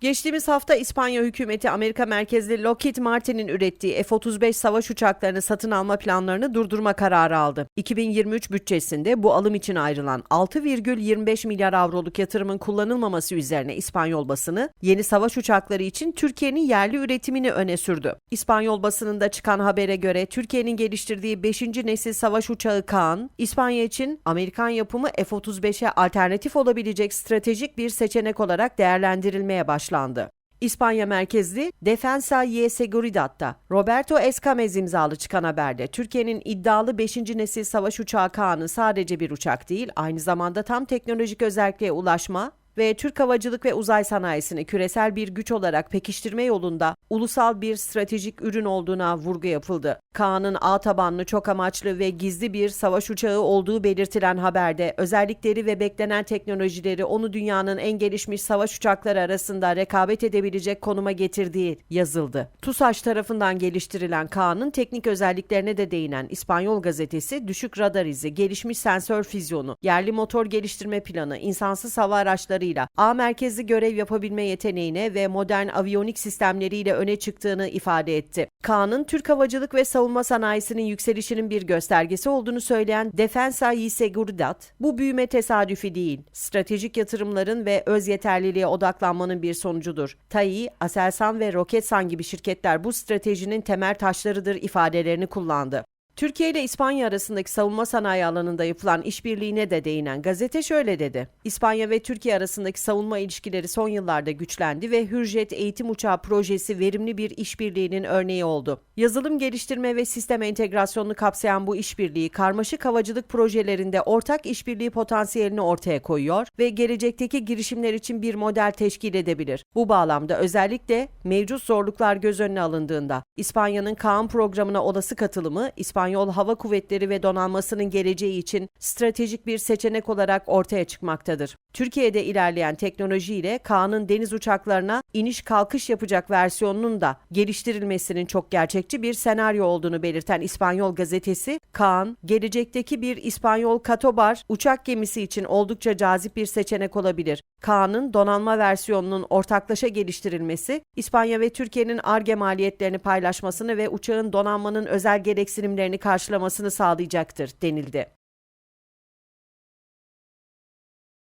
Geçtiğimiz hafta İspanya hükümeti Amerika merkezli Lockheed Martin'in ürettiği F-35 savaş uçaklarını satın alma planlarını durdurma kararı aldı. 2023 bütçesinde bu alım için ayrılan 6,25 milyar avroluk yatırımın kullanılmaması üzerine İspanyol basını yeni savaş uçakları için Türkiye'nin yerli üretimini öne sürdü. İspanyol basınında çıkan habere göre Türkiye'nin geliştirdiği 5. nesil savaş uçağı Kaan, İspanya için Amerikan yapımı F-35'e alternatif olabilecek stratejik bir seçenek olarak değerlendirilmeye başlandı. İspanya merkezli Defensa y Seguridad'da Roberto Escamez imzalı çıkan haberde Türkiye'nin iddialı 5. nesil savaş uçağı Kaan'ı sadece bir uçak değil, aynı zamanda tam teknolojik özelliğe ulaşma ve Türk havacılık ve uzay sanayisini küresel bir güç olarak pekiştirme yolunda ulusal bir stratejik ürün olduğuna vurgu yapıldı. Kaan'ın A tabanlı çok amaçlı ve gizli bir savaş uçağı olduğu belirtilen haberde özellikleri ve beklenen teknolojileri onu dünyanın en gelişmiş savaş uçakları arasında rekabet edebilecek konuma getirdiği yazıldı. TUSAŞ tarafından geliştirilen Kaan'ın teknik özelliklerine de değinen İspanyol gazetesi düşük radar izi, gelişmiş sensör füzyonu, yerli motor geliştirme planı, insansız hava araçlarıyla A merkezli görev yapabilme yeteneğine ve modern aviyonik sistemleriyle öne çıktığını ifade etti. Kaan'ın Türk havacılık ve savunma sanayisinin yükselişinin bir göstergesi olduğunu söyleyen Defensa y bu büyüme tesadüfi değil, stratejik yatırımların ve öz yeterliliğe odaklanmanın bir sonucudur. TAI, Aselsan ve Roketsan gibi şirketler bu stratejinin temel taşlarıdır ifadelerini kullandı. Türkiye ile İspanya arasındaki savunma sanayi alanında yapılan işbirliğine de değinen gazete şöyle dedi. İspanya ve Türkiye arasındaki savunma ilişkileri son yıllarda güçlendi ve Hürjet Eğitim Uçağı projesi verimli bir işbirliğinin örneği oldu. Yazılım geliştirme ve sistem entegrasyonunu kapsayan bu işbirliği karmaşık havacılık projelerinde ortak işbirliği potansiyelini ortaya koyuyor ve gelecekteki girişimler için bir model teşkil edebilir. Bu bağlamda özellikle mevcut zorluklar göz önüne alındığında İspanya'nın Kaan programına olası katılımı İspanyol Hava Kuvvetleri ve donanmasının geleceği için stratejik bir seçenek olarak ortaya çıkmaktadır. Türkiye'de ilerleyen teknolojiyle Kaan'ın deniz uçaklarına iniş kalkış yapacak versiyonunun da geliştirilmesinin çok gerçekçi bir senaryo olduğunu belirten İspanyol gazetesi, Kaan, gelecekteki bir İspanyol Katobar uçak gemisi için oldukça cazip bir seçenek olabilir. Kaan'ın donanma versiyonunun ortaklaşa geliştirilmesi, İspanya ve Türkiye'nin ARGE maliyetlerini paylaşmasını ve uçağın donanmanın özel gereksinimlerini karşılamasını sağlayacaktır denildi.